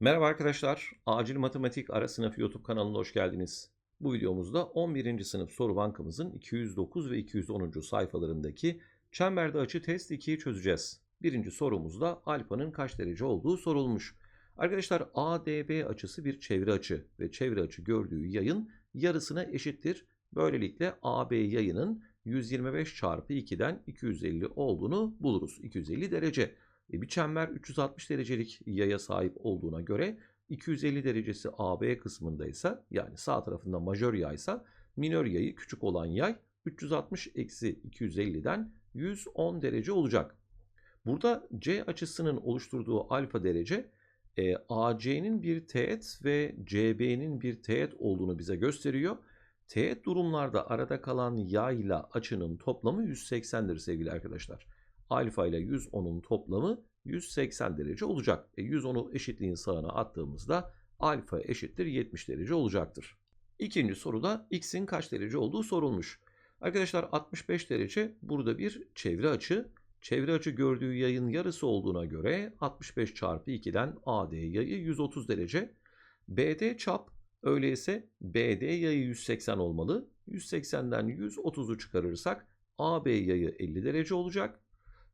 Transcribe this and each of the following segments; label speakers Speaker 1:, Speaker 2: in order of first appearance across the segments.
Speaker 1: Merhaba arkadaşlar, Acil Matematik Ara Sınıf YouTube kanalına hoş geldiniz. Bu videomuzda 11. sınıf soru bankamızın 209 ve 210. sayfalarındaki çemberde açı test 2'yi çözeceğiz. Birinci sorumuzda alfanın kaç derece olduğu sorulmuş. Arkadaşlar ADB açısı bir çevre açı ve çevre açı gördüğü yayın yarısına eşittir. Böylelikle AB yayının 125 çarpı 2'den 250 olduğunu buluruz. 250 derece. E, bir çember 360 derecelik yaya sahip olduğuna göre 250 derecesi AB kısmındaysa yani sağ tarafında majör yaysa minör yayı küçük olan yay 360 eksi 250'den 110 derece olacak. Burada C açısının oluşturduğu alfa derece e, AC'nin bir teğet ve CB'nin bir teğet olduğunu bize gösteriyor. Teğet durumlarda arada kalan yayla açının toplamı 180'dir sevgili arkadaşlar. Alfa ile 110'un toplamı 180 derece olacak. E 110'u eşitliğin sağına attığımızda alfa eşittir 70 derece olacaktır. İkinci soruda x'in kaç derece olduğu sorulmuş. Arkadaşlar 65 derece burada bir çevre açı. Çevre açı gördüğü yayın yarısı olduğuna göre 65 çarpı 2'den AD yayı 130 derece. BD çap öyleyse BD yayı 180 olmalı. 180'den 130'u çıkarırsak AB yayı 50 derece olacak.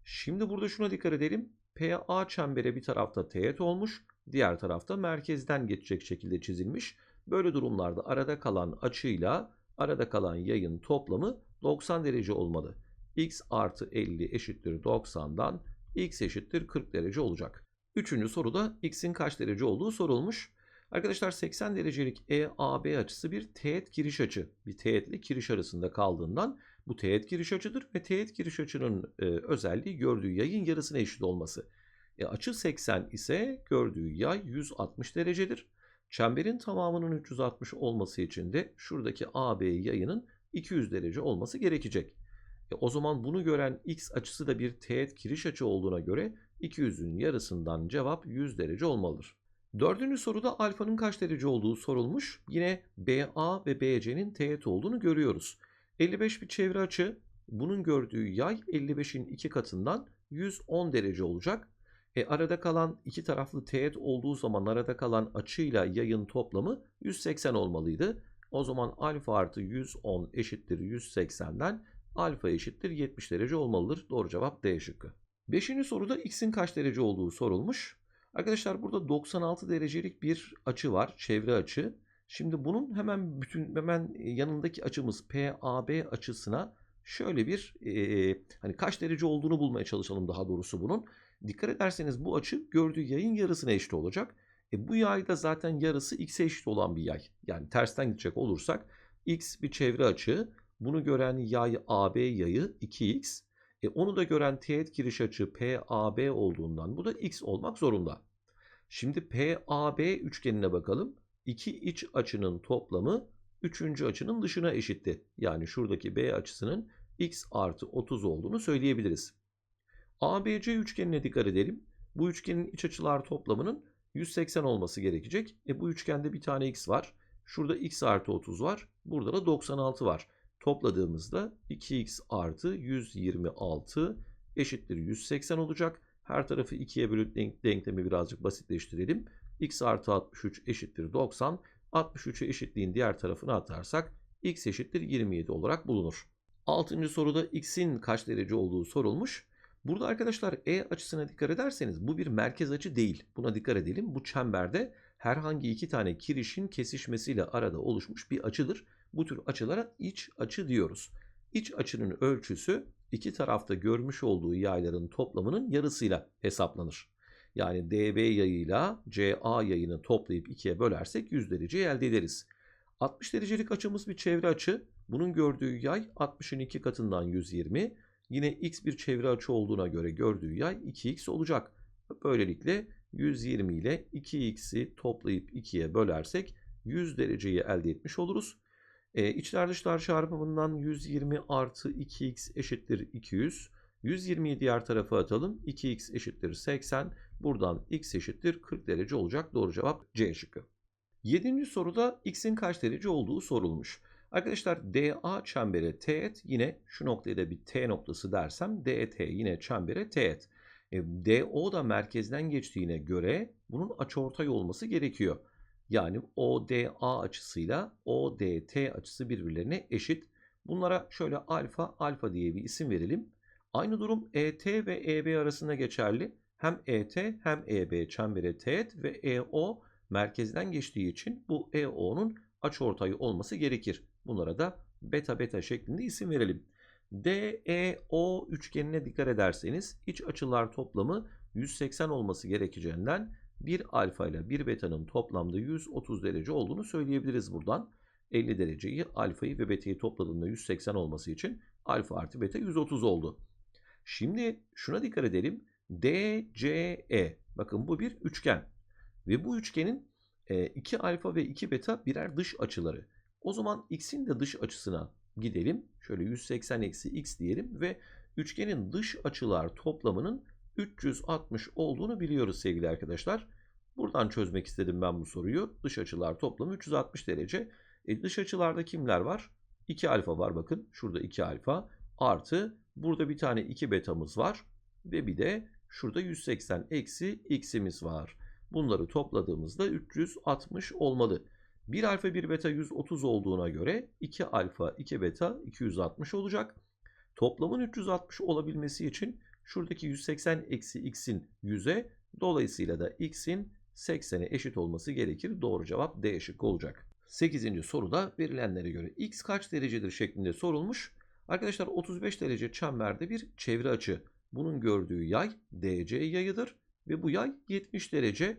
Speaker 1: Şimdi burada şuna dikkat edelim. PA çembere bir tarafta teğet olmuş, diğer tarafta merkezden geçecek şekilde çizilmiş. Böyle durumlarda arada kalan açıyla arada kalan yayın toplamı 90 derece olmalı. x artı 50 eşittir 90'dan x eşittir 40 derece olacak. Üçüncü soruda x'in kaç derece olduğu sorulmuş. Arkadaşlar 80 derecelik EAB açısı bir teğet giriş açı. Bir teğetle kiriş arasında kaldığından bu teğet giriş açıdır ve teğet giriş açının e, özelliği gördüğü yayın yarısına eşit olması. E, açı 80 ise gördüğü yay 160 derecedir. Çemberin tamamının 360 olması için de şuradaki AB yayının 200 derece olması gerekecek. E, o zaman bunu gören x açısı da bir teğet giriş açı olduğuna göre 200'ün yarısından cevap 100 derece olmalıdır. Dördüncü soruda alfanın kaç derece olduğu sorulmuş. Yine BA ve BC'nin teğet olduğunu görüyoruz. 55 bir çevre açı. Bunun gördüğü yay 55'in iki katından 110 derece olacak. E, arada kalan iki taraflı teğet olduğu zaman arada kalan açıyla yayın toplamı 180 olmalıydı. O zaman alfa artı 110 eşittir 180'den alfa eşittir 70 derece olmalıdır. Doğru cevap D şıkkı. Beşinci soruda x'in kaç derece olduğu sorulmuş. Arkadaşlar burada 96 derecelik bir açı var. Çevre açı. Şimdi bunun hemen bütün hemen yanındaki açımız PAB açısına şöyle bir e, hani kaç derece olduğunu bulmaya çalışalım daha doğrusu bunun. Dikkat ederseniz bu açı gördüğü yayın yarısına eşit olacak. E, bu yayda zaten yarısı x'e eşit olan bir yay. Yani tersten gidecek olursak x bir çevre açı. Bunu gören yay AB yayı 2x. E, onu da gören teğet giriş açı PAB olduğundan bu da x olmak zorunda. Şimdi PAB üçgenine bakalım. İki iç açının toplamı üçüncü açının dışına eşitti. Yani şuradaki B açısının x artı 30 olduğunu söyleyebiliriz. ABC üçgenine dikkat edelim. Bu üçgenin iç açılar toplamının 180 olması gerekecek. E bu üçgende bir tane x var. Şurada x artı 30 var. Burada da 96 var. Topladığımızda 2x artı 126 eşittir 180 olacak. Her tarafı 2'ye bölüp denklemi birazcık basitleştirelim. X artı 63 eşittir 90. 63'ü eşitliğin diğer tarafına atarsak x eşittir 27 olarak bulunur. Altıncı soruda x'in kaç derece olduğu sorulmuş. Burada arkadaşlar E açısına dikkat ederseniz bu bir merkez açı değil. Buna dikkat edelim. Bu çemberde herhangi iki tane kirişin kesişmesiyle arada oluşmuş bir açıdır. Bu tür açılara iç açı diyoruz. İç açının ölçüsü iki tarafta görmüş olduğu yayların toplamının yarısıyla hesaplanır. Yani DB yayıyla CA yayını toplayıp ikiye bölersek 100 dereceyi elde ederiz. 60 derecelik açımız bir çevre açı. Bunun gördüğü yay 60'ın 2 katından 120. Yine x bir çevre açı olduğuna göre gördüğü yay 2x olacak. Böylelikle 120 ile 2x'i toplayıp 2'ye bölersek 100 dereceyi elde etmiş oluruz. E, içler dışlar çarpımından 120 artı 2x eşittir 200. 120'yi diğer tarafa atalım. 2x eşittir 80. Buradan x eşittir 40 derece olacak. Doğru cevap C şıkkı. Yedinci soruda x'in kaç derece olduğu sorulmuş. Arkadaşlar DA çembere teğet yine şu noktaya da bir T noktası dersem DT yine çembere teğet. E, DO da merkezden geçtiğine göre bunun açıortay olması gerekiyor. Yani ODA açısıyla ODT açısı birbirlerine eşit. Bunlara şöyle alfa alfa diye bir isim verelim. Aynı durum ET ve EB arasında geçerli. Hem ET hem EB çembere teğet ve EO merkezden geçtiği için bu EO'nun açıortayı olması gerekir. Bunlara da beta beta şeklinde isim verelim. DEO üçgenine dikkat ederseniz iç açılar toplamı 180 olması gerekeceğinden bir alfa ile bir beta'nın toplamda 130 derece olduğunu söyleyebiliriz buradan. 50 dereceyi alfayı ve beta'yı topladığında 180 olması için alfa artı beta 130 oldu. Şimdi şuna dikkat edelim. DCE bakın bu bir üçgen ve bu üçgenin 2 alfa ve 2 beta birer dış açıları. O zaman x'in de dış açısına gidelim. Şöyle 180 eksi x diyelim ve üçgenin dış açılar toplamının 360 olduğunu biliyoruz sevgili arkadaşlar. Buradan çözmek istedim ben bu soruyu. Dış açılar toplamı 360 derece. E, dış açılarda kimler var? 2 alfa var bakın. Şurada 2 alfa. Artı burada bir tane 2 betamız var. Ve bir de şurada 180 eksi x'imiz var. Bunları topladığımızda 360 olmalı. 1 alfa 1 beta 130 olduğuna göre 2 alfa 2 beta 260 olacak. Toplamın 360 olabilmesi için şuradaki 180 eksi x'in 100'e dolayısıyla da x'in 80'e eşit olması gerekir. Doğru cevap D şıkkı olacak. 8. soruda verilenlere göre x kaç derecedir şeklinde sorulmuş. Arkadaşlar 35 derece çemberde bir çevre açı. Bunun gördüğü yay DC yayıdır ve bu yay 70 derece.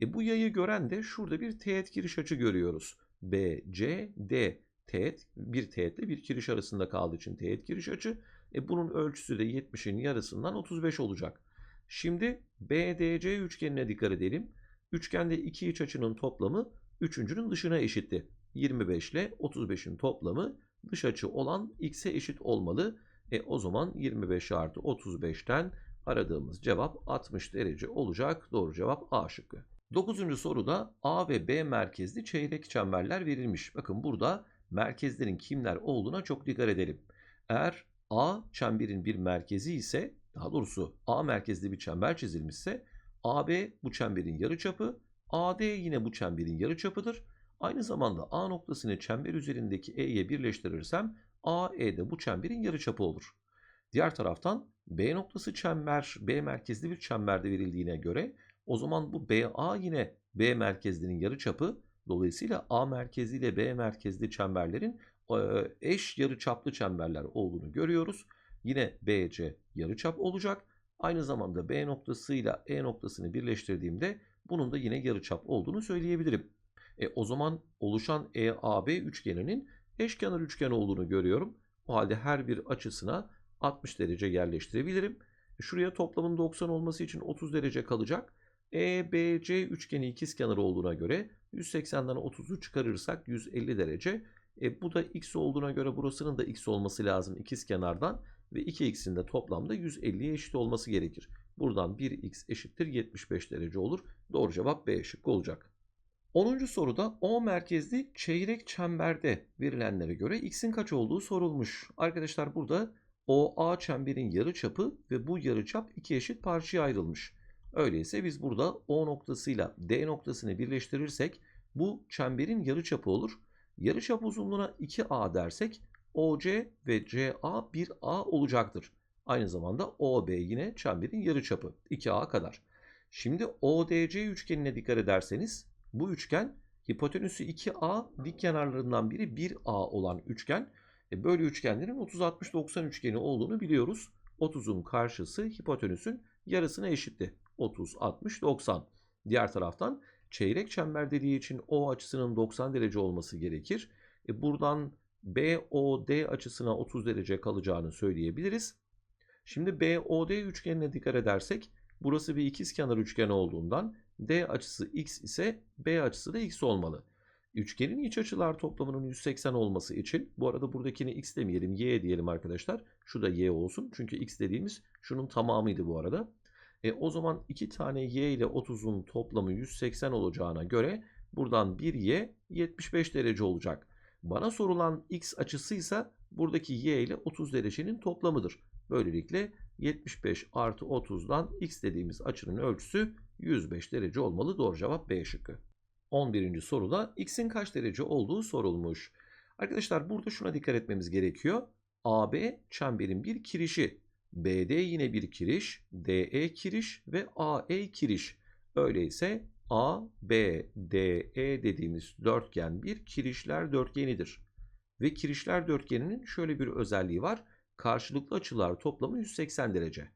Speaker 1: E bu yayı gören de şurada bir teğet giriş açı görüyoruz. BCD teğet bir teğetle bir giriş arasında kaldığı için teğet giriş açı. E bunun ölçüsü de 70'in yarısından 35 olacak. Şimdi BDC üçgenine dikkat edelim. Üçgende iki iç açının toplamı üçüncünün dışına eşitti. 25 ile 35'in toplamı dış açı olan x'e eşit olmalı. E o zaman 25 artı 35'ten aradığımız cevap 60 derece olacak. Doğru cevap A şıkkı. 9. soruda A ve B merkezli çeyrek çemberler verilmiş. Bakın burada merkezlerin kimler olduğuna çok dikkat edelim. Eğer A çemberin bir merkezi ise daha doğrusu A merkezli bir çember çizilmişse AB bu çemberin yarıçapı, AD yine bu çemberin yarıçapıdır. Aynı zamanda A noktasını çember üzerindeki E'ye birleştirirsem AE de bu çemberin yarıçapı olur. Diğer taraftan B noktası çember, B merkezli bir çemberde verildiğine göre o zaman bu BA yine B merkezlinin yarıçapı. Dolayısıyla A merkezli ile B merkezli çemberlerin eş yarıçaplı çemberler olduğunu görüyoruz. Yine BC yarıçap olacak. Aynı zamanda B noktasıyla E noktasını birleştirdiğimde bunun da yine yarıçap olduğunu söyleyebilirim. E, o zaman oluşan EAB üçgeninin eşkenar üçgen olduğunu görüyorum. O halde her bir açısına 60 derece yerleştirebilirim. Şuraya toplamın 90 olması için 30 derece kalacak. EBC üçgeni ikizkenar olduğuna göre 180'den 30'u çıkarırsak 150 derece. E, bu da x olduğuna göre burasının da x olması lazım ikizkenardan ve 2x'in de toplamda 150'ye eşit olması gerekir. Buradan 1x eşittir 75 derece olur. Doğru cevap B şıkkı olacak. 10. soruda O merkezli çeyrek çemberde verilenlere göre x'in kaç olduğu sorulmuş. Arkadaşlar burada OA çemberin yarıçapı ve bu yarıçap iki eşit parçaya ayrılmış. Öyleyse biz burada O noktasıyla D noktasını birleştirirsek bu çemberin yarıçapı olur. Yarıçap uzunluğuna 2A dersek OC ve CA 1A olacaktır. Aynı zamanda OB yine çemberin yarıçapı 2A kadar. Şimdi ODC üçgenine dikkat ederseniz bu üçgen hipotenüsü 2A dik kenarlarından biri 1A olan üçgen. E böyle üçgenlerin 30-60-90 üçgeni olduğunu biliyoruz. 30'un karşısı hipotenüsün yarısına eşitti. 30, 60, 90. Diğer taraftan çeyrek çember dediği için O açısının 90 derece olması gerekir. E buradan BOD açısına 30 derece kalacağını söyleyebiliriz. Şimdi BOD üçgenine dikkat edersek burası bir ikizkenar üçgen olduğundan D açısı x ise B açısı da x olmalı. Üçgenin iç açılar toplamının 180 olması için bu arada buradakini x demeyelim y diyelim arkadaşlar. Şu da y olsun çünkü x dediğimiz şunun tamamıydı bu arada. E, o zaman 2 tane y ile 30'un toplamı 180 olacağına göre buradan 1y 75 derece olacak. Bana sorulan x açısıysa buradaki y ile 30 derecenin toplamıdır. Böylelikle 75 artı 30'dan x dediğimiz açının ölçüsü 105 derece olmalı. Doğru cevap B şıkkı. 11. soruda x'in kaç derece olduğu sorulmuş. Arkadaşlar burada şuna dikkat etmemiz gerekiyor. AB çemberin bir kirişi. BD yine bir kiriş. DE kiriş ve AE kiriş. Öyleyse A, B, D, E dediğimiz dörtgen bir kirişler dörtgenidir. Ve kirişler dörtgeninin şöyle bir özelliği var. Karşılıklı açılar toplamı 180 derece.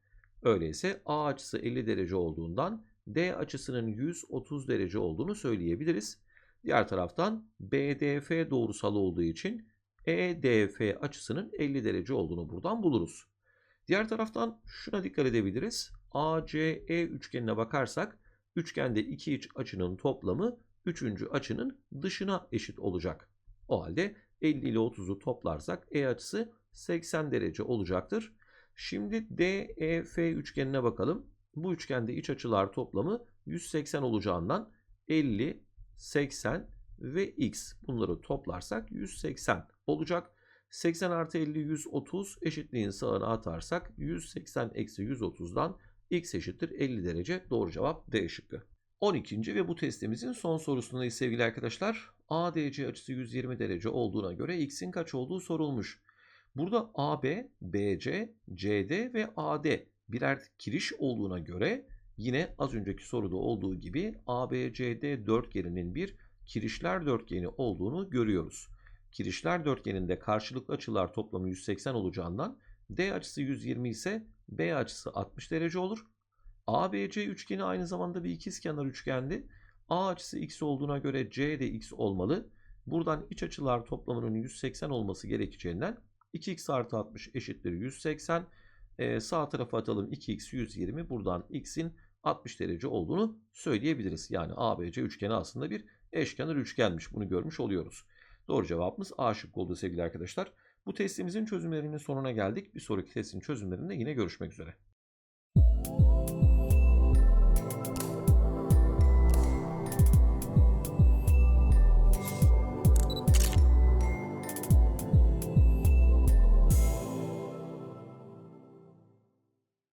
Speaker 1: Öyleyse A açısı 50 derece olduğundan D açısının 130 derece olduğunu söyleyebiliriz. Diğer taraftan BDF doğrusal olduğu için EDF açısının 50 derece olduğunu buradan buluruz. Diğer taraftan şuna dikkat edebiliriz. ACE üçgenine bakarsak üçgende iki iç açının toplamı üçüncü açının dışına eşit olacak. O halde 50 ile 30'u toplarsak E açısı 80 derece olacaktır. Şimdi DEF üçgenine bakalım. Bu üçgende iç açılar toplamı 180 olacağından 50, 80 ve x bunları toplarsak 180 olacak. 80 artı 50 130 eşitliğin sağına atarsak 180 eksi 130'dan x eşittir 50 derece doğru cevap D şıkkı. 12. ve bu testimizin son sorusundayız sevgili arkadaşlar. ADC açısı 120 derece olduğuna göre x'in kaç olduğu sorulmuş. Burada AB, BC, CD ve AD birer kiriş olduğuna göre yine az önceki soruda olduğu gibi ABCD dörtgeninin bir kirişler dörtgeni olduğunu görüyoruz. Kirişler dörtgeninde karşılıklı açılar toplamı 180 olacağından D açısı 120 ise B açısı 60 derece olur. ABC üçgeni aynı zamanda bir ikizkenar üçgendi. A açısı x olduğuna göre C de x olmalı. Buradan iç açılar toplamının 180 olması gerekeceğinden 2x artı 60 eşittir 180. Ee, sağ tarafa atalım 2x 120. Buradan x'in 60 derece olduğunu söyleyebiliriz. Yani ABC üçgeni aslında bir eşkenar üçgenmiş. Bunu görmüş oluyoruz. Doğru cevabımız A şıkkı oldu sevgili arkadaşlar. Bu testimizin çözümlerinin sonuna geldik. Bir sonraki testin çözümlerinde yine görüşmek üzere.